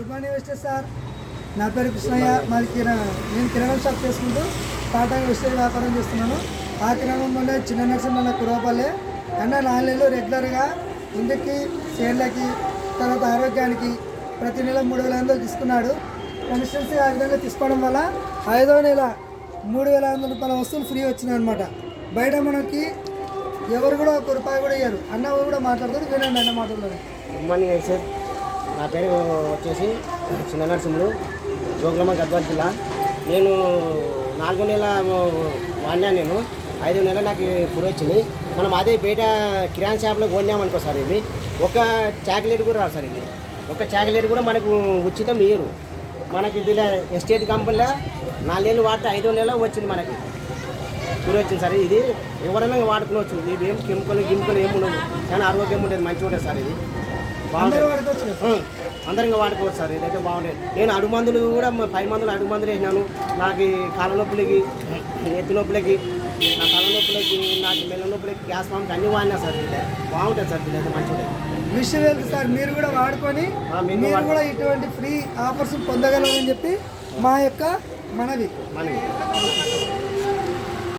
Good morning వెస్టర్ sir. నా పేరు కృష్ణయ్య. మాది కిరాణా నేను కిరాణం షాప్ చేసుకుంటూ టాటా వెస్టర్ వ్యాపారం చేస్తున్నాను. ఆ కిరాణంలోనే చిన్న నరసింహ కురవపల్లి అన్న నాలుగు రెగ్యులర్గా ఇంటికి సేర్లకి తర్వాత ఆరోగ్యానికి ప్రతి నెల మూడు వేల ఐదు తీసుకున్నాడు. కన్సిస్టెన్సీ ఆ విధంగా తీసుకోవడం వల్ల ఐదో నెల మూడు వేల ఐదు వందల రూపాయల వస్తువులు ఫ్రీ వచ్చినాయి అనమాట బయట మనకి ఎవరు కూడా ఒక రూపాయి కూడా ఇవ్వరు అన్న కూడా మాట్లాడుతుంది వినండి అన్న మాట్లాడుతుంది గుడ్ మార్నింగ్ అండి సార్ నా పేరు వచ్చేసి చిన్న నరసింహులు జోగులమ్మ గద్వాల జిల్లా. నేను నాలుగో నెల వాడినా నేను ఐదు నెల నాకు ఇప్పుడు వచ్చింది. మనం అదే బయట కిరాణా షాప్లో కొన్నామనుకో సార్ ఇది ఒక చాక్లెట్ కూడా రాదు సార్ ఇది ఒక చాక్లెట్ కూడా మనకు ఉచితం ఇయ్యరు. మనకి ఇదిలా ఎస్టేట్ కంపెనీలో నాలుగేళ్ళు వాడితే ఐదో నెల వచ్చింది మనకి. ఇప్పుడు వచ్చింది సార్ ఇది. ఎవరైనా వాడుకోవచ్చు ఇది ఏం కెమికల్ గిమికల్ ఏమి ఉండదు చాలా ఆరోగ్యం ఉండేది మంచిగా ఉంటుంది సార్ ఇది. అందరూ వాడుకోవచ్చు సార్ ఇదైతే బాగుండేది నేను అడుగు మందులు కూడా పది మందులు అడుగు మందులు వేసినాను. నాకు కాళ్ళ నొప్పులకి ఎత్తి నొప్పులకి నా తల నొప్పులకి నాకు మెల్ల నొప్పులకి గ్యాస్ పంప్ అన్ని వాడినా సార్ బాగుంటుంది సార్ ఇదైతే ఉంటుంది విషయం ఏంటి సార్ మీరు కూడా వాడుకొని మీరు కూడా ఇటువంటి ఫ్రీ ఆఫర్స్ పొందగలరని చెప్పి మా యొక్క మనవి. మనకి